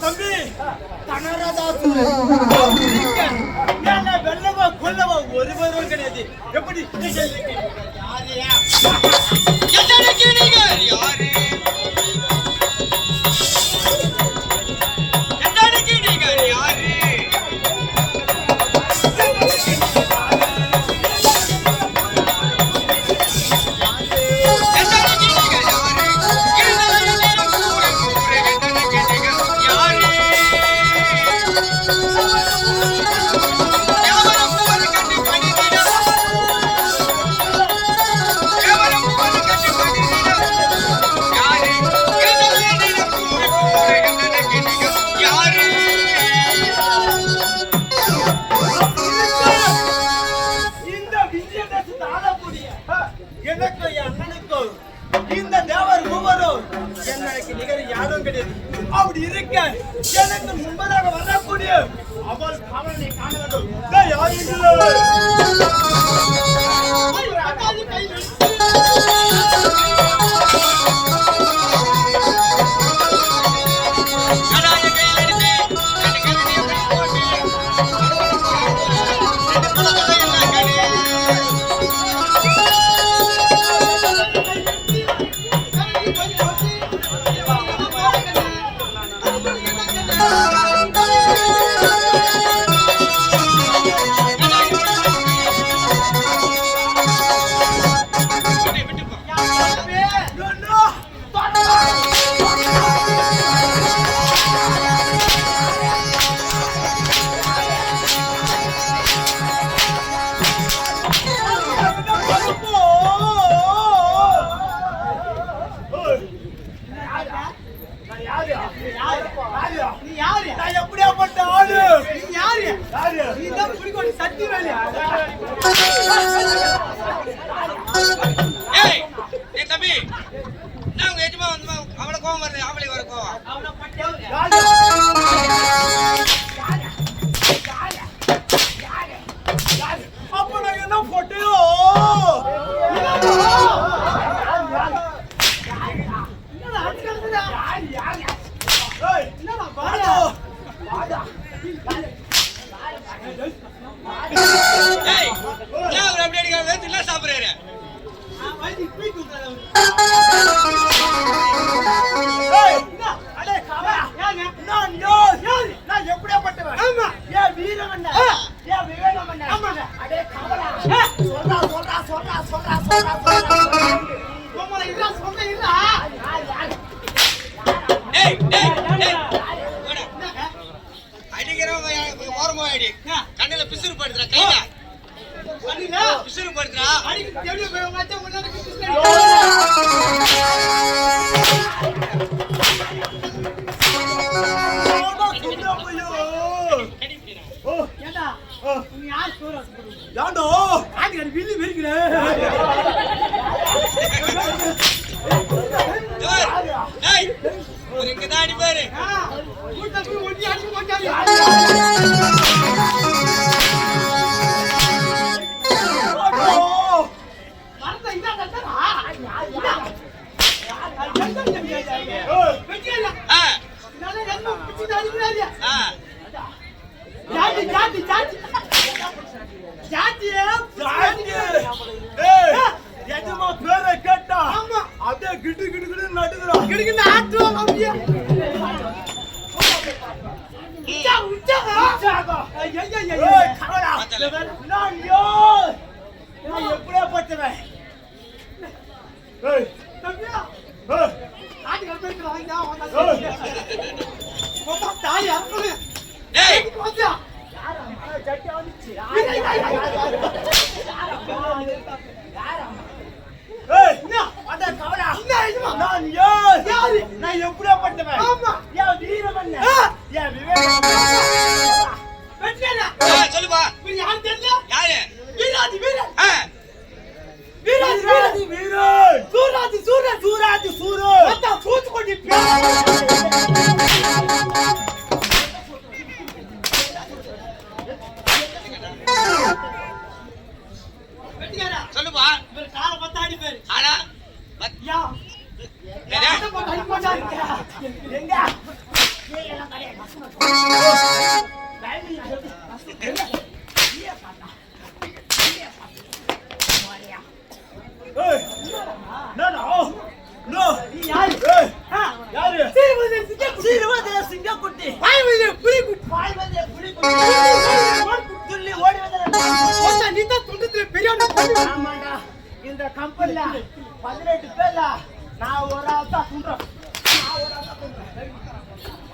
தம்பி கனரதா சூரன் வெல்லவோ கொல்லவோ ஒருவரும் கிடையாது எப்படி அவளை கோவம் வருது அவளை வர ஆயிடு கண்ணுல பிசுறு படுத்துற கையில. பிசுறு படுத்துறா. யாண்டோ? ஆட்டுக்காரி வில்லி வெறிக்கிறேன் பாரு எப்படியா பத்துவேன் தாயா நான் எப்படியாப்பட்டவன் ஆமா. ஏன் வீரமல்ல ஏன் விவேகம் சொல்லுப்பா. யார் தெரியல யாரு? வீராதி வீரன். வீராதி வீராதி வீரன். சூராதி சூரன். சூராதி சூரன். சூத்துக்கொண்டி இந்த கம்பெனில பதினெட்டு பேர்ல நான் ஒரு ஆள் தான் சொல்றேன்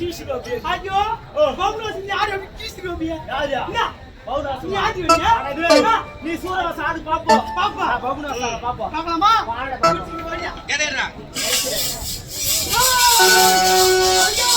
கீசுக்கு அப்படியே ஐயோ பவுனாஸ் நீ ஆடி அப்படி கீசுக்கு அப்படியே யாரியா என்ன பவுனாஸ் நீ ஆடி வரியா நீ சூரவாஸ் ஆடு பாப்போம் பாப்பா பவுனாஸ் ஆடு பாப்போம் பாக்கலாமா வாடா பவுனாஸ் நீ வாடியா கேடேறா ஐயோ